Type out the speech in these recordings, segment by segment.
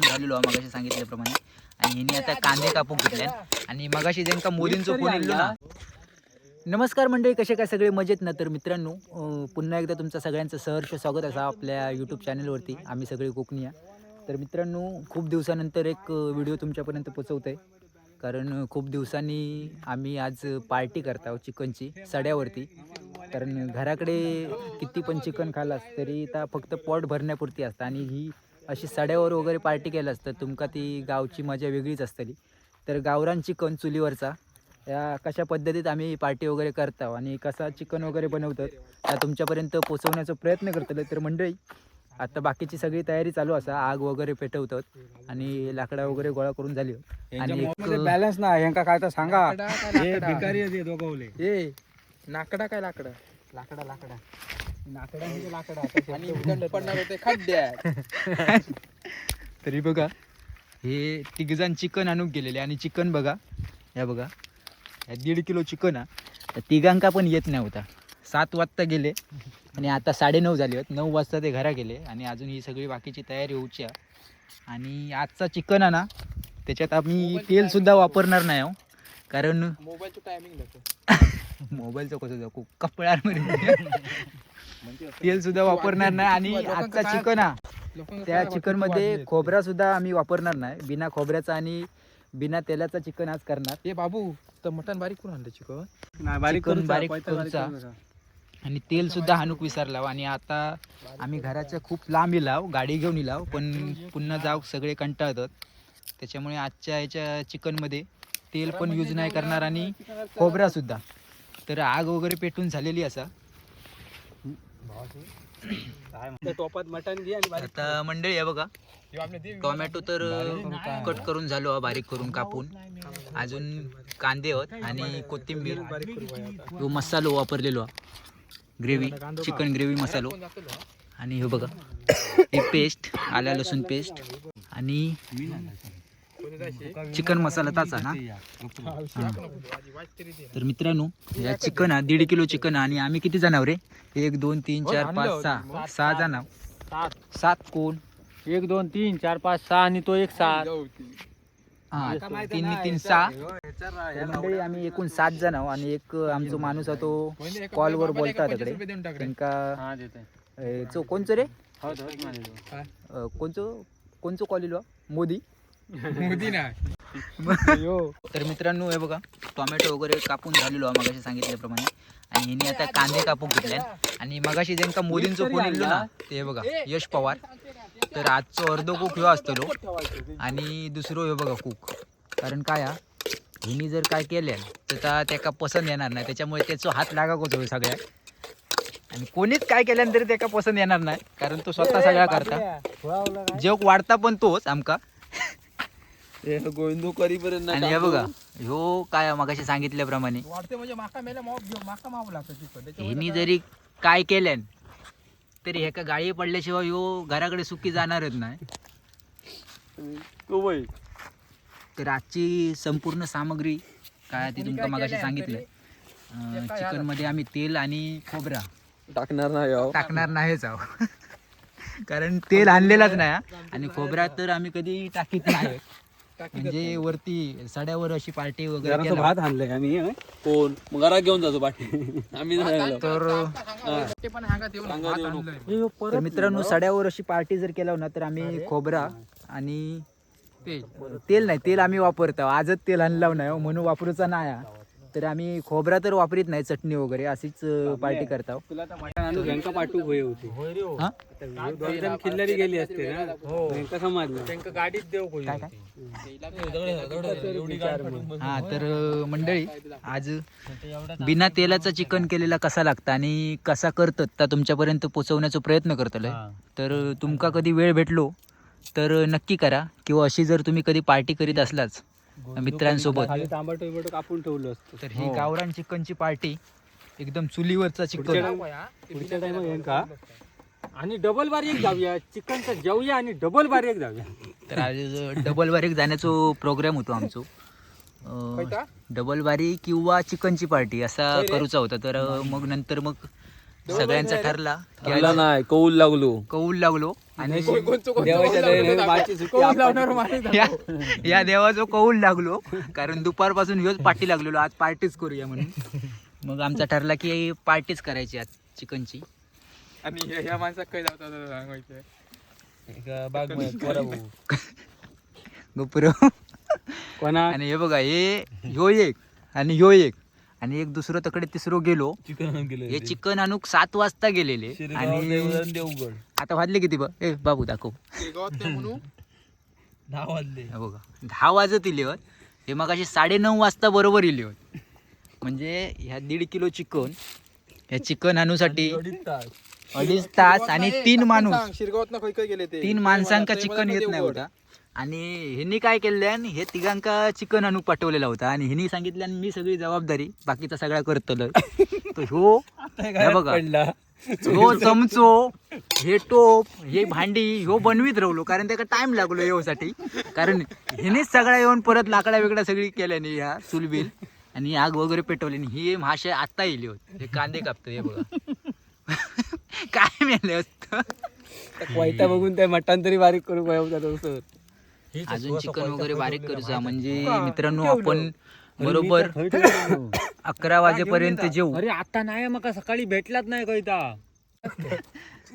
झालेलो मगाशी सांगितल्याप्रमाणे. आणि हिने आता कांदे कापून घेतले आणि मगाशी ज्यांका मोदींचं फोन येलो ना? नमस्कार मंडळी कसे काय सगळे मजेत ना? तर मित्रांनो पुन्हा एकदा तुमचं सगळ्यांचं सहर्ष स्वागत असा आपल्या यूट्यूब चॅनलवरती आम्ही सगळे कोकणी तर मित्रांनो खूप दिवसानंतर एक व्हिडिओ तुमच्यापर्यंत पोचवतो आहे कारण खूप दिवसांनी आम्ही आज पार्टी करत आहोत चिकनची सड्यावरती. कारण घराकडे किती पण चिकन खालास तरी आता फक्त पोट भरण्यापुरती असतं. आणि ही अशी सड्यावर वगैरे पार्टी केलं असतं तुमका ती गावची मजा वेगळीच असतली. तर गावरान चिकन चुलीवरचा या कशा पद्धतीत आम्ही पार्टी वगैरे करतो आणि कसा चिकन वगैरे बनवतात त्या तुमच्यापर्यंत पोचवण्याचा प्रयत्न करतले तर मंडळी आता बाकीची सगळी तयारी चालू असा आग वगैरे पेटवतात आणि लाकडा वगैरे गोळा करून झाली. आणि एक बॅलन्स ना यांका काय तर सांगा. हे भिकारी आहे ते दोघवले. ए नाकडा काय लाकडा? लाकडा लाकडा. लाकडा म्हणजे लाकडा. आणि दंड पडणार होते खड्ड्यात. तरी बघा हे तिघजण चिकन आणून गेलेले आणि चिकन बघा या बघा. या दीड किलो चिकन हा. तिघांका पण येत नाही होता सात वाजता गेले. आणि आता साडेनऊ झाले आहेत नऊ वाजता ते घरा गेले आणि अजून ही सगळी बाकीची तयारी होऊची आहे. आणि आजचा चिकन आहे ना त्याच्यात आम्ही तेलसुद्धा वापरणार नाही आहो कारण मोबाईलचं टायमिंग मोबाईलचं कसं जाऊ कपड्यांमध्ये तेल सुद्धा वापरणार नाही आणि आजचा चिकन हा त्या चिकनमध्ये खोबरा सुद्धा आम्ही वापरणार नाही. बिना खोबऱ्याचा आणि बिना तेलाचा चिकन आज करणार. ए बाबू तर मटण बारीक करून आणलं चिकन. बारीक करून बारीक. आणि तेल सुद्धा हाणूक विसरलाव आणि आता आम्ही घराच्या खूप लांब इलाव गाडी घेऊन इलाव पण पुन्हा जाऊ सगळे कंटाळतात. त्याच्यामुळे आजच्या याच्या चिकनमध्ये तेल पण यूज नाही करणार आणि खोबरा सुद्धा. तर आग वगैरे पेटून झालेली असा. टोपात मटण घे आणि आता मंडळी आहे बघा. टोमॅटो तर कट करून झालो हा, बारीक करून कापून. अजून कांदे होत आणि कोथिंबीर. ह्यो मसालो वापरलेलो ग्रेव्ही चिकन ग्रेव्ही मसालो आणि हे बघा ही पेस्ट आल्या लसूण पेस्ट आणि चिकन मसाला ताचा ना? हा. तर मित्रांनो या चिकन हा दीड किलो चिकन आणि आम्ही किती जणाव रे एक दोन तीन चार पाच सहा. सहा जण आहो. सात. सात कोण? एक दोन तीन चार पाच सहा आणि तो एक सात हा तीन तीन सहा. तर मंडळी आम्ही एकूण सात जण आहो आणि एक आमचा माणूस आहे तो कॉलवर बोलता तिकडे. त्यांका हा चो कोणचं रे? हो कोणचं कोणचं कॉल इलो मोदी. मोदी ना. तर मित्रांनो हे बघा टोमॅटो वगैरे कापून झालेलो आहे मगाशी सांगितल्याप्रमाणे. आणि हिने आता कांदे कापून घेतले आणि मगाशी ज्यांका मोदींचं फोन ना ते बघा यश पवार. तर आजचो अर्धो कुक ह्यो असतलो आणि दुसरो हे बघा कुक कारण काय हा? हिनी जर काय केले तर ता त्याका पसंत येणार नाही. त्याच्यामुळे त्याचो हात लागाकोच होय सगळ्यात आणि कोणीच काय केल्यानंतर त्याका पसंत येणार नाही. कारण तो स्वतः सगळा करता. जग वाढता पण तोच आमका. गोविंदो करीपर्यंत आणि हे बघा ह्यो काय मगाशी सांगितल्याप्रमाणे. वाढते म्हणजे हिनी जरी काय केल्यान तरी ह्याका गाळी पडल्याशिवाय ह्यो घराकडे सुखी जाणारच नाही तर आजची संपूर्ण सामग्री काय ती तुमका मगाशी सांगितलं. चिकनमध्ये आम्ही तेल आणि खोबरा. टाकणार नाही टाकणार नाहीच आहो. कारण तेल आणलेलाच नाही हा. आणि खोबरा तर आम्ही कधी टाकीत नाही. म्हणजे वरती सड्यावर अशी पार्टी वगैरे जरासं. भात आणलंय आम्ही हं? कोण मग घरात घेऊन जातो पाठी आम्ही नाही. तर ते पण सांगत येऊन भात आणलंय. हे ह्यो तर परत मित्रांनो सड्यावर अशी पार्टी जर केला ना तर आम्ही खोबरा आणि ते तेल नाही तेल आम्ही वापरतो आजच तेल आणलं नाही हो, म्हणून वापरूचा नाही हा. तर आम्ही खोबरा तर वापरीत नाही चटणी वगैरे अशीच पार्टी करतो तुला बँका पाठवू होय होती. हा? दोन जण खिल्लारी गेली असते ना? बँका समजलं. त्यांका गाडीत काय हा तर मंडळी आज बिना तेलाचा चिकन केलेला कसा लागतं आणि कसा करतात त्या तुमच्यापर्यंत पोचवण्याचा प्रयत्न करतलोय. तर तुमका कधी वेळ भेटलो तर नक्की करा. किंवा अशी जर तुम्ही कधी पार्टी करीत असलाच मित्रांसोबत. खाली तांबट बिंबट कापून ठेवलं असतं. तर ही गावरान चिकनची पार्टी एकदम चुलीवरचा चिकन. पुढच्या टाइम येईन का? आणि डबल बारी एक जाऊया. चिकनचं जेवूया आणि डबल बारी एक जाऊया. तर आज डबल बारीक जाण्याचो प्रोग्राम होतो आमचो. अं, डबल बारी किंवा चिकनची पार्टी असा करूचा होता. तर अं, मग नंतर मग सगळ्यांचा ठरला आज नाही कौल लागलो. कौल लागलो आणि या या देवाचं कौल लागलो कारण दुपारपासून ह्योच पार्टी लागलेलो आज पार्टीच करूया म्हणून. मग आमचा ठरला की पार्टीच करायची आज चिकनची. आणि ह्या माणसात काय जातात सांगायचं गोपुर. कोणा? आणि हे बघा हे ह्यो एक आणि ह्यो एक. आणि एक दुसरं तकडे तिसरं गेलो. चिकन हे चिकन आणूक सात वाजता गेलेले. आणि देवगड आता वाजले किती बघ ए बाबू दाखव. दहा वाजले. बघा. दहा वाजत इले होत. हे मग अशी साडेनऊ वाजता बरोबर इले होत. म्हणजे ह्या दीड किलो चिकन ह्या चिकन आणूसाठी अडीच तास. आणि तीन माणूस. शिरगावात गेले तीन माणसांका चिकन येत नाही होता. आणि ह्यांनी काय केलं हे तिघांका चिकन आणूक पाठवलेला होता. आणि ह्यांनी सांगितलं मी सगळी जबाबदारी बाकीचा सगळा करतलो तो ह्यो हे बघा. ह्यो चमचो हे टोप हे भांडी ह्यो बनवीत राहिलो. कारण त्याला टाइम लागलो येऊसाठी. कारण ह्यानेच सगळा येऊन परत लाकडा वेगळा सगळी केल्याने ह्या चुलबिल. आणि आग वगैरे पेटवली. आणि ही मासे आता येली होत. हे कांदे कापतो हे बघा. काय मेले असतं? वाईटा बघून त्या मटण तरी बारीक करू काय अजून चिकन वगैरे बारीक करूचा म्हणजे मित्रांनो आपण बरोबर अकरा वाजेपर्यंत जेऊ अरे आता नाही मका सकाळी भेटलाच नाही कैता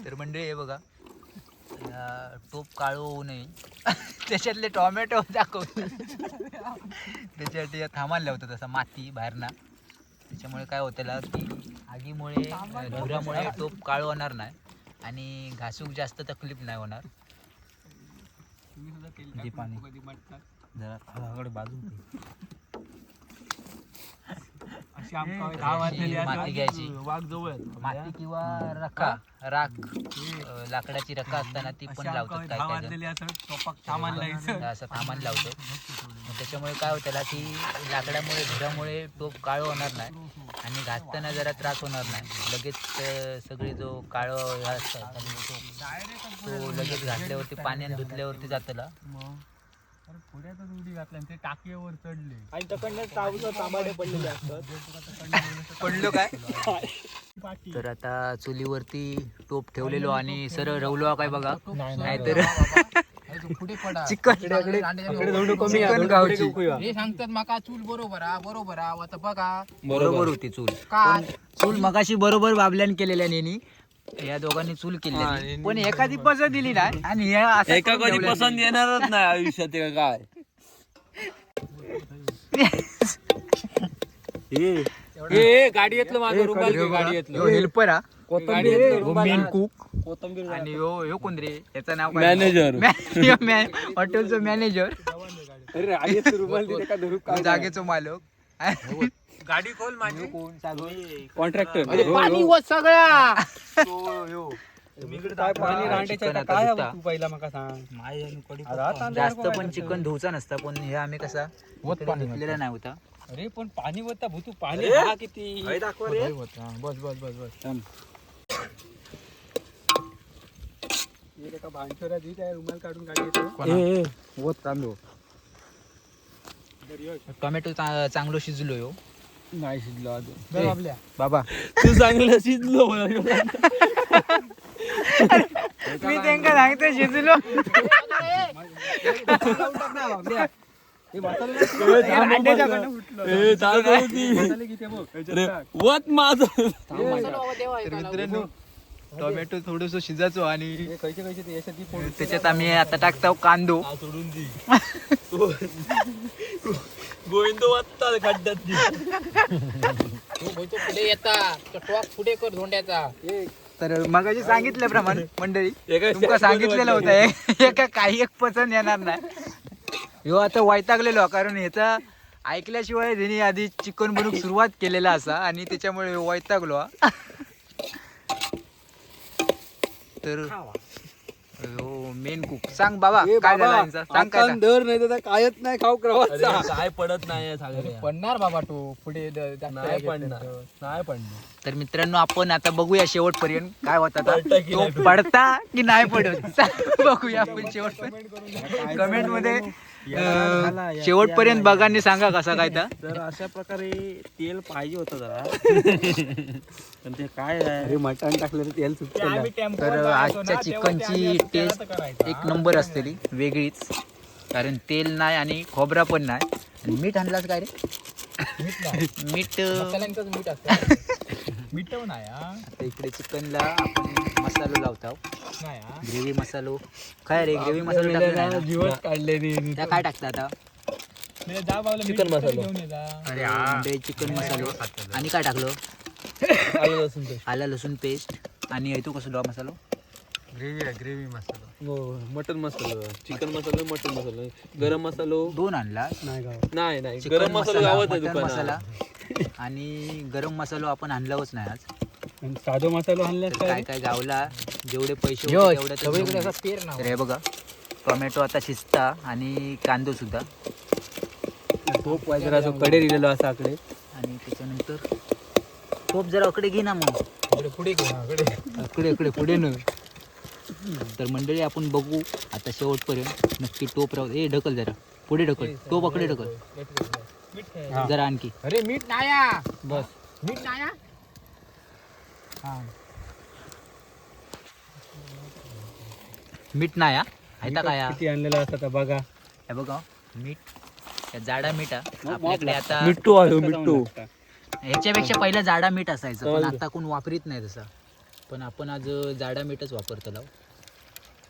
तर म्हणजे हे बघा. टोप काळू होऊ नये. त्याच्यातले टोमॅटो दाखवतो त्याच्यासाठी थांबायला लावतो तसा माती बाहेरना. त्याच्यामुळे काय होतं की आगीमुळे धुरामुळे टोप काळू होणार नाही. आणि घासूक जास्त तकलीफ नाही होणार. दे पाणी. जरा हळूहळू बाजू अशी माती घ्यायची. वाघ जवळ माती किंवा राख. अ, लाकडाची रका असताना ती पण लावतात काय काय जण. असं थांबान लावतो. त्याच्यामुळे काय होतं त्याला की लाकडामुळे धुरामुळे टोप काळं होणार नाही. आणि घासताना जरा त्रास होणार नाही. लगेच सगळी जो काळ तो- लगेच घातल्यावरती पाण्याने धुतल्यावरती जातला. पुढ्यातच उडी घातल्या ते टाकीवर चढले. आणि तकडनं तांबाडे पडलेले असतात. पडलो काय? तर आता चुलीवरती टोप ठेवलेलो आणि सरळ रवलो काय बघा. नाहीतर हे सांगतात माका चूल बरोबर हा बरोबर हा. आता बघा. बरोबर होती चूल. काय? चूल मगाशी बरोबर बाबल्यान केलेल्या नेनी. या दोघांनी चूल केली पण एखादी पसंत दिली नाही आणि हे असं एका कधी. पसंत येणारच नाही आयुष्यात एका काय. ए. गाडी येतलं माझं रुमाल घे, गाडी येतलं हेल्पर हा. गाडी येतलं ह्यो रुमाल मेन हा. कुक. कोथंबीर आणि ह्यो कोण रे याचं नाव काय? मॅनेजर हॉटेलचं मॅनेजर अरे आई रुमाल दिले का? धरू जागेचं मालक. गाडी खोल माझी. कॉन्ट्रॅक्टर अरे पाणी व सगळ्या. चिकन आता धुता. पहिला मका सांग जास्त पण चिकन धुवचा नसता पण हे आम्ही कसा धुतलेला नाही होता. अरे पण पाणी होता भूतू पाणी हा किती? बस बस बस बस. रुमाल काढून टोमॅटो चांगलो शिजलो यो. नाही शिजलो अजून बाबा तू चांगलं शिजलो मी त्यांना सांगतो शिजलो वत माझ मित्रांनो टोमॅटो थोडस शिजायचो आणि त्याच्यात आम्ही आता टाकतो कांदो. सोडून दी. गोविंद वाचतात खड्ड्यात. ती. तो बोलतो पुढे येता. तो टॉक पुढे कर धोंड्याचा. तर मगाशी सांगितल्याप्रमाणे मंडळी तुमका सांगितलेलं होतं हे- एका काही एक पसंत येणार नाही. ह्यो आता वैतागलेलो कारण ह्याचा ऐकल्याशिवाय त्यांनी आधी चिकन बनवूक सुरुवात केलेला असा आणि त्याच्यामुळे वैतागलो हा. तर मेन कुक सांग बाबा काय झालं यांचा? सांग काय झालं? दर नाही तर कायच नाही खाऊ काय पडत नाही. पडणार बाबा तो पुढे द- जास्त नाही पडणार तर. नाही पडणार तर मित्रांनो आपण आता बघूया शेवटपर्यंत काय होता आता. पडता की तो नाही पडता की नाही पडत सांग बघूया आपण शेवटपर्यंत कमेंटमध्ये अं, शेवटपर्यंत बघा आणि सांगा कसा काय तर. तर अशा प्रकारे तेल पाहिजे होतं जरा. पण ते काय आहे? अरे मटण टाकलं तर तेल सुटतं तर आजच्या चिकनची टेस्ट एक नंबर असतेली वेगळीच. कारण तेल नाही आणि खोबरा पण नाही. आणि मीठ आणलाच काय रे? मीठ अं, नाही आता इकडे चिकनला आपण मसालो लावतो. ग्रेव्ही मसालो. काय रे ग्रेव्ही मसालो टाकला नाही ना? दिवस काढले त्या काय टाकता आता? चिकन मसाला. अरे म्हणजे चिकन मसालो. आणि काय टाकलं? आलं लसूण पेस्ट. आला लसूण पेस्ट. आणि येतो कसलो मसालो? Gravy gravy masala. हो mutton masala chicken masala mutton masala garam मसालो. दोन आणला नाही गाव नाही नाही चिकन गरम मसाला मसाला गावत आहे मटन मसाला दुकानात आणि गरम मसालो आपण आणलाच नाही आज. आणि साधो मसाला आणलास तर काय काय? काय गावला जेवढे पैसे होते तेवढ्यातच घेऊन सगळीकडे ये. असं पेर ना तर हे बघा टोमॅटो आता शिजता आणि कांदो सुद्धा. तोप जरा असं कडे दिलेलो असा आकडे. आणि त्याच्यानंतर टोप जरा अकडे घे ना मग. पुढे पुढे घेऊ ना कडे अकडे अकडे पुढे न. तर मंडळी आपण बघू आता शेवटपर्यंत. नक्की टोप राहू ए ढकल जरा. पुढे ढकल. टोप अकडे ढकल. जरा आणखी. अरे मीठ नाया बस. मीठ नाया मीठ नाही हा आहे काय हा? किती आणलेला असता बघा. हे बघा. मीठ. या जाडा मीठ. आपल्याकडे आता मिट्टू आहे मिट्टू ह्याच्यापेक्षा पहिला जाडा मीठ असायचं पण आता कोण वापरीत नाही तसा. पण आपण आज जाडा मीठच वापरतो लाव.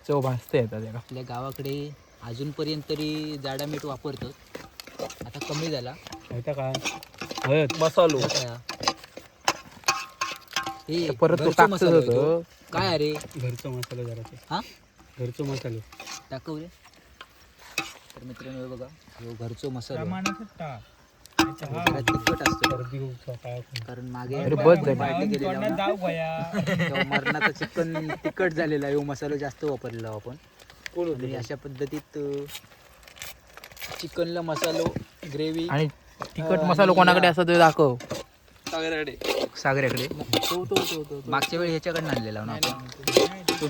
चव भाजते येतात त्याला. आपल्या गावाकडे अजूनपर्यंत तरी जाडा मीठ वापरतात. आता कमी झाला. माहिती काय? हळद मसालो. हा? परत तो घरचो टाकतच मसाला आहे तो. होतं. काय अरे? घरचा मसाला जरा हा? घरचा मसाला. दाखव रे. तर मित्रांनो हे बघा. ह्यो घरचो मसाला तिखट असतो कारण मागे मरणाचं चिकन तिखट झालेला आहे. मसाला जास्त वापरलेला आपण. आणि अशा पद्धतीत चिकनला मसालो ग्रेव्ही आणि तिखट मसाला कोणाकडे असतो ते दाखव. सागऱ्याकडे. तो तो तो तो मागच्या वेळी ह्याच्याकडनं आणलेला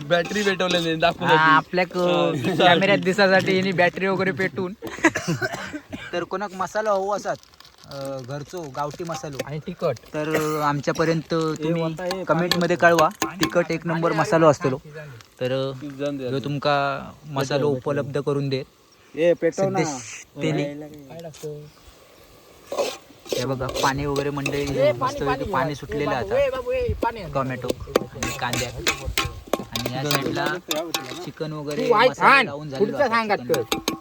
बॅटरी पेटवलेली दाखव हा, आपल्या कॅमेऱ्यात दिसासाठी यांनी बॅटरी वगैरे पेटून तर कोणाक मसाला हवो असत अं, घरचो गावठी मसालो. आणि तिखट. तर आमच्यापर्यंत तुम्ही कमेंटमध्ये कळवा. तिखट एक नंबर मसालो असतो तर तुमका मसालो उपलब्ध करून दे टाकतो हे बघा पाणी वगैरे मंडळी मस्त पाणी. सुटलेलं आता. टोमॅटो आणि कांद्या आणि या साईडला चिकन वगैरे. लावून झालेलो.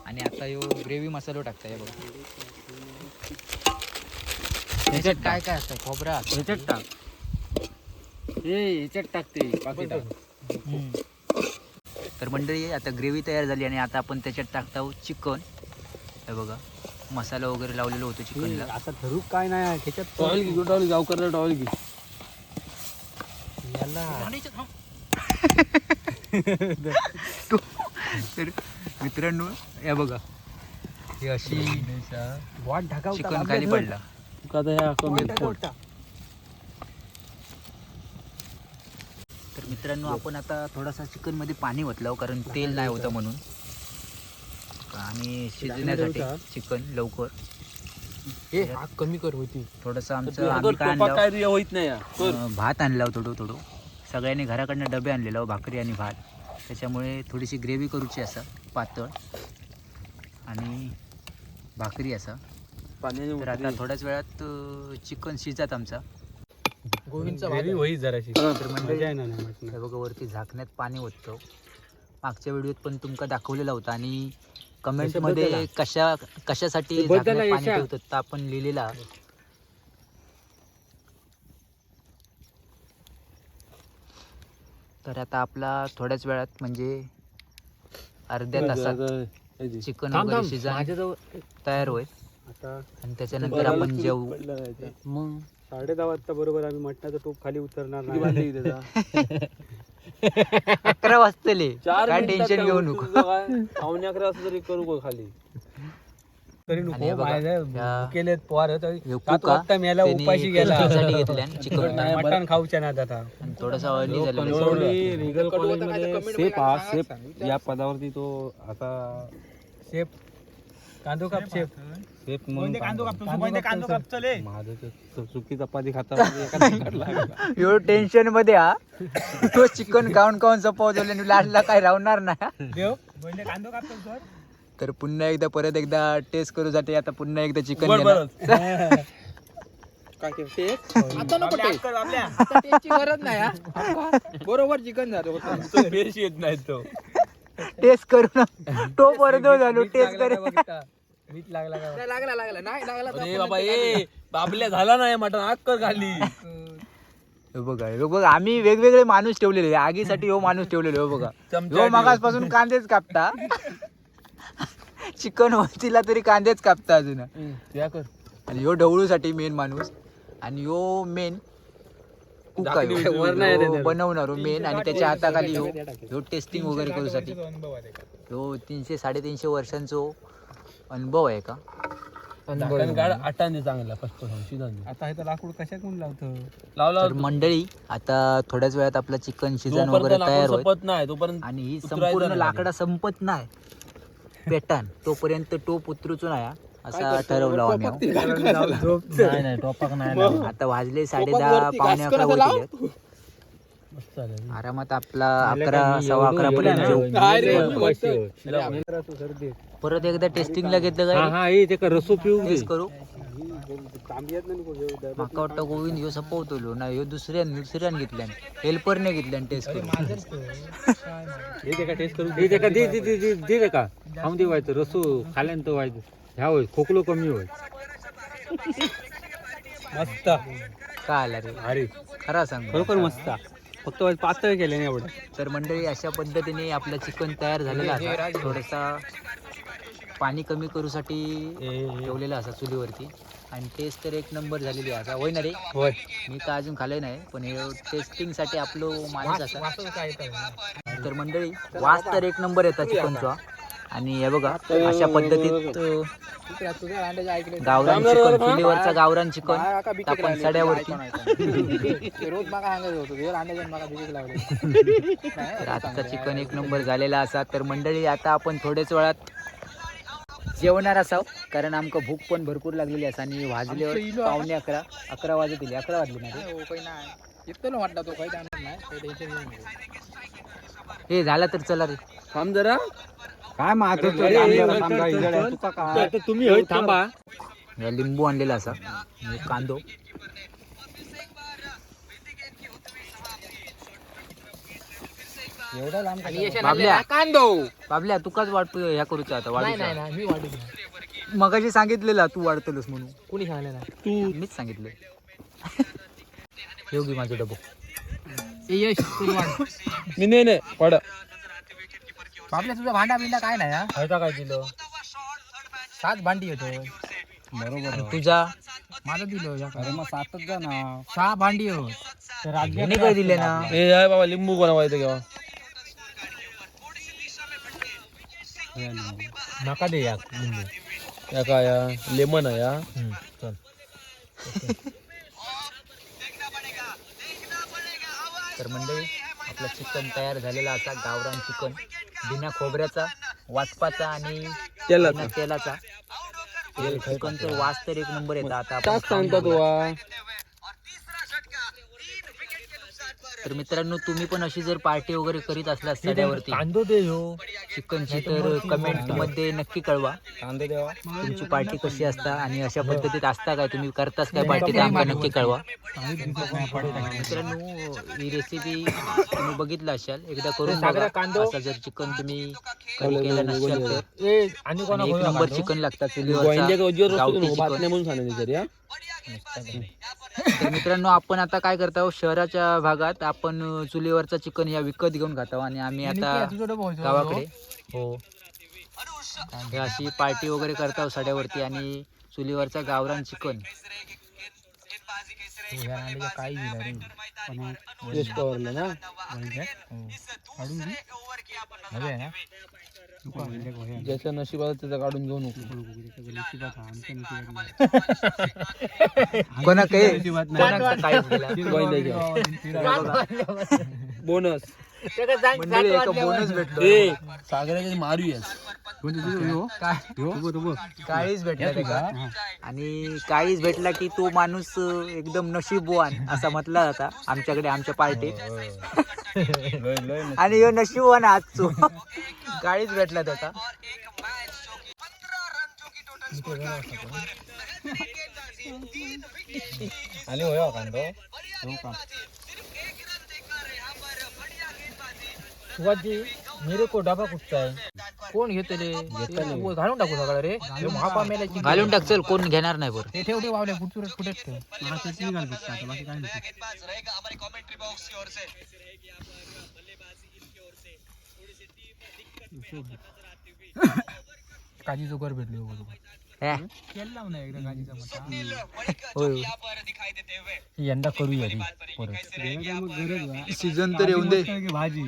आणि आता यो ग्रेव्ही मसाला टाकताय बघा. ह्याच्यात काय काय असतं? खोबरा. ह्याच्यात टाक. ए ह्याच्यात टाकते बाकी टाक. तर मंडळी आता ग्रेव्ही तयार झाली आणि आता आपण त्याच्यात टाकता चिकन. हे बघा मसाला वगैरे लावलेलो होतो चिकनला. आता ठरू काय नाही त्याच्यात टॉवेल घे टॉवेल गावकर टॉवेल घे. तर मित्रांनो हे बघा. ही अशी वाट ढाका चिकन खाली पडला. ह्या कमी तर मित्रांनो आपण आता थोडासा चिकनमध्ये पाणी ओतलं कारण तेल नाही होतं म्हणून. आणि शिजण्यासाठी चिकन लवकर. ए आग कमी कर होती. थोडंसं आमचं होईत नाही भात आणला थोडं थोडं सगळ्यांनी घराकडनं डबे आणलेला भाकरी आणि भात. त्याच्यामुळे थोडीशी ग्रेव्ही करूची असा पातळ. आणि भाकरी असा. पाण्याने तर आता थोड्याच वेळात चिकन शिजत आमचा. गोविंदचा ग्रेव्ही भात. होई जराशी. तर मंडळी मजा आहे ना नाही मटणात. हे बघा वरती झाकण्यात पाणी ओततो. मागच्या व्हिडिओत पण तुमका दाखवलेला होता आणि कमेंटमध्ये कशा कशासाठी ते बदल झाकण्यात पाणी यशा. ठेवतात तर आपण लिहिलेला. तर आता आपला थोड्याच वेळात म्हणजे अर्ध्या तासात चिकन थांब, वगैरे थांब. शिजन माझ्याजवळ तयार होईल. आता आणि त्याच्यानंतर आपण जेवू. मग? साडे दहा वाजता बरोबर आम्ही मटणाचा टोप खाली उतरणार नाही. अकरा वाजतले. चार काय मिनिटात टेन्शन घेऊ नको. काय? पावणे अकरा असं तरी करू खाली. तरी आणि हे नको बघा, माझ्या या- केलेत पोहार. सात कुका वाजता मेला त्यांनी उपाशी गेला. टेस्टिंगसाठी घेतल्या आणि चिकन मटण खाऊच्या आता. आणि थोडासा ऑइली रिगल कॉलेजमध्ये सेफ हा. या पदावरती तो आता शेप कांदो काप शेप शेप म्हणून कांदो कापतो? गोविंद कांदो कापतो ले माझं ते चुकी चपाती खाता एका तिखट लागला. यो टेन्शनमध्ये हा. तो चिकन खाऊन खाऊन सपवतो लास्टला काय राहणार नाही. देव कांदो कापतो सर. तर पुन्हा एकदा परत एकदा टेस्ट करूसाठी आता पुन्हा एकदा चिकन आता नको टेस्ट आपल्या. आता टेस्टची गरज नाही हा. बरोबर चिकन झालं होतं. येत नाही तो. टेस्ट करू ना. तो परत झालो टेस्ट करू मीठ लागला का? नाही, लागला लागला. नाही लागला तर अरे आपण बाबा ए बाबल्या झाला नाही मटण खाली. हे बघा हे बघा आम्ही वेगवेगळे माणूस ठेवलेले. आगीसाठी हो माणूस ठेवलेले हो बघा. चमचा हो मागासपासून कांदेच कापता. चिकन होतीला तरी कांदेच कापता अजून. त्या कर. आणि ह्यो ढवळूसाठी मेन माणूस. आणि ह्यो मेन. वर नाही येते. बनवणार मेन आणि त्याच्या हाताखाली ह्यो टेस्टिंग वगैरे करूसाठी ह्यो तीनशे साडेतीनशे वर्षांचो अनुभव आहे का झाकण काढ आटाने चांगला फक्त शिजन आता हे तर लाकूड कशा कोण लावतो लावला तर मंडळी आता थोड्याच वेळात आपला चिकन शिजन वगैरे तयार होईल संपत नाही तोपर्यंत आणि ही संपूर्ण. लाकडा संपत नाही पेटान तोपर्यंत टोप उतरूचो नाही हा. असा ठरवला आम्ही. नाही नाही टोपाक नाही आता वाजले साडे दहा पावणे अकरा होतील. आरामात आपला अकरा सव्वा अकरा पर्यंत. परत एकदा टेस्टिंगला घेतलं हा काय हा हे ते रसो पिऊ टेस्ट करू माका वाटतं गोविंद ह्यो सपवतलो ना ह्यो दुसऱ्यान दुसऱ्यान घेतल्यान हेल्परने घेतल्यान टेस्ट करू हे ते का टेस्ट करू हे ते दे दे दे दे दे खाऊन दे व्हायचं रसो खाल्यान तर व्हायचं ह्या होय खोकलो कमी होय मस्त का आला रे अरे खरा सांग खरोखर मस्त फक्त पातळ केले नाही एवढं. तर मंडळी अशा पद्धतीने आपलं चिकन तयार झालेलं असा थोडासा पाणी कमी करूसाठी ठेवलेलं असा चुलीवरती. आणि टेस्ट तर एक नंबर झालेली असा होय ना रे होय. मी तर अजून खाल्लं नाही पण हे टेस्टिंगसाठी आपलं माणूस असा. तर मंडळी वास तर एक नंबर येतात चिकनचा. आणि हे बघा अशा पद्धतीत गावरान चिकन चुलीवरचा गावरान चिकन आपण. सड्यावरती. तर आजचा चिकन एक नंबर झालेला असा. तर मंडळी आता आपण थोड्याच वेळात जेवणार असाव कारण आमका भूक पण भरपूर लागलेली असा आणि वाजले पावणे अकरा अकरा वाजतील अकरा वाजले? हो नाही. ना वाटला तो काही. हे झाला तर चला रे. थांब जरा. काय आता तुम्ही होय थांबा. या लिंबू आणलेला असा आणि कांदो. आणि यशान बाबल्या. कांदो. बाबल्या तुकाच वाटतो ह्या करूचा आता नाही नाही वाढूचा नाही मी वाटत मगाशी सांगितलेला तू वाढतलस म्हणून. कुणी सांगले नाही? तू. मीच सांगितलं. योगी माझं डबो. ए यश तू वाढ. मी नाही नाही पड बाबल्या तुझा भांडा बिंडा काय नाही हा? खायचा काय दिलं? सात भांडी येतो आणि तुझा माझं दिलं या काय. मग सातच जा ना सहा भांडी हो ह्याने काय दिले ना? ए आहे बाबा लिंबू बनवायचं केव्हा. नका दे या या काय या? लेमन आहे या? चल. तर मंडळी आपलं चिकन तयार झालेला असा गावरान चिकन. बिना खोबऱ्याचा वाचपाचा आणि तेलाचा. तेलाचा. चिकनचा वास तर एक नंबर येतात. आता आपण तास खाऊन सांगतात. वा? तर मित्रांनो तुम्ही पण अशी जर पार्टी वगैरे करीत असल्यास सड्यावरती. कांदो दे हो चिकनची तर कमेंटमध्ये नक्की कळवा. कांदे तुमची पार्टी कशी असता आणि अशा पद्धतीत असता काय? तुम्ही करताच काय पार्टी? तर आम्हाला नक्की कळवा. मित्रांनो ही रेसिपी तुम्ही बघितलं असाल एकदा करून बघा. असं जर चिकन तुम्ही कधी केलं नसेल तर ए आणि एक नंबर चिकन लागतात चुलीवरचा. गावठी चिकन. तरी हा तर मित्रांनो आपण आता काय करत आहोत? शहराच्या भागात आपण चुलीवरचा चिकन या विकत घेऊन खात आहोत आणि आम्ही आता गावाकडे. हो. हे अशी पार्टी वगैरे करत आहोत साड्यावरती आणि चुलीवरचा गावरान चिकन. काही ना हवे ना? ज्याच्या नशिबात त्याचा काढून घेऊ नको कोणा काही बोनस मंडळी सात एका वाजल्यावर. बोनस भेटलो. ए सागराच्या मारूया काय? काळीच भेटला आणि काळीच भेटला की तो माणूस एकदम नशीबवान असा म्हटला जाता. आमच्याकडे आमच्या पार्टीत. आणि ह्यो नशीबवान आजचो. काळीच भेटला त्याचा. आणि होय कांदो. शिवाजी मेरे को डबा कुठचा आहे? कोण घेतो रे? ते घालून टाकू सगळं रे? महापा मेल्याची घालून टाक चल कोण घेणार नाही बरं. ते ठेव ठेव वावल्या कुठे कुठेच ठेव काजी जोकर भेटले हे? होय यंदा करूया रे परत. सीझन तर येऊन दे. भाजी.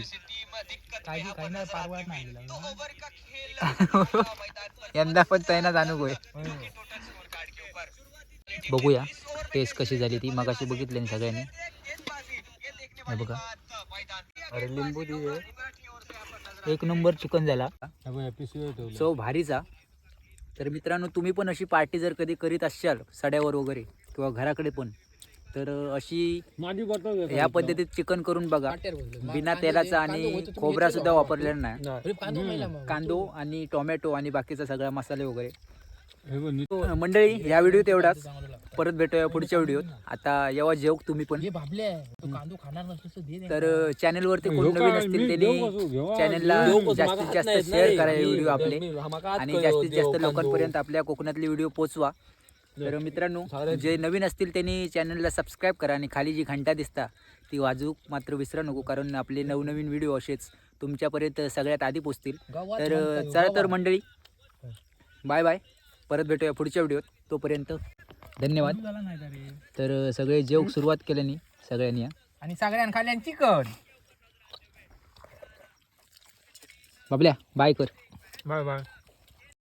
यंदा पण तैना जाणू गोय बघूया. टेस्ट कशी झाली ती? मगाशी बघितली ना सगळ्यांनी. हे बघा. अरे लिंबू दे एक नंबर चिकन झाला. चव भारीचा. तर मित्रांनो तुम्ही पण अशी पार्टी जर कधी करीत असाल सड्यावर वगैरे किंवा घराकडे पण तर अशी या पद्धतीत चिकन करून बघा. बिना तेलाचा आणि खोबरा सुद्धा? वापरलेला नाही. कांदो आणि टोमॅटो आणि बाकीचा सगळा मसाले वगैरे. मंडळी व्हिडिओत एवढाच चांगलं लागतं. परत भेटूया पुढच्या व्हिडिओत आता जेव्हा जेव तुम्ही पण हे भाबले तो कांदो खाणार नसलं तर दे दे. तर चॅनलवरती कोण नवीन? असतील त्यांनी? चॅनलला? जास्तीत जास्त शेअर. करा व्हिडिओ आपले आणि जास्तीत जास्त लोकांपर्यंत आपल्या कोकणातले व्हिडिओ पोचवा तर मित्रांनो जे नवीन असतील त्यांनी चॅनलला सबस्क्राईब करा आणि खाली जी घंटा दिसता ती वाजू मात्र विसरा नको कारण आपले नवनवीन व्हिडिओ असेच तुमच्यापर्यंत सगळ्यात आधी पोचतील तर चला तर. मंडळी बाय बाय परत भेटूया पुढच्या व्हिडिओत. तोपर्यंत धन्यवाद? तर सगळे जेव सुरुवात केल्याने सगळ्यांनी हा. आणि सगळ्यांना खाल्ल्यान चिकन. बाबल्या बाय कर. Bye bye.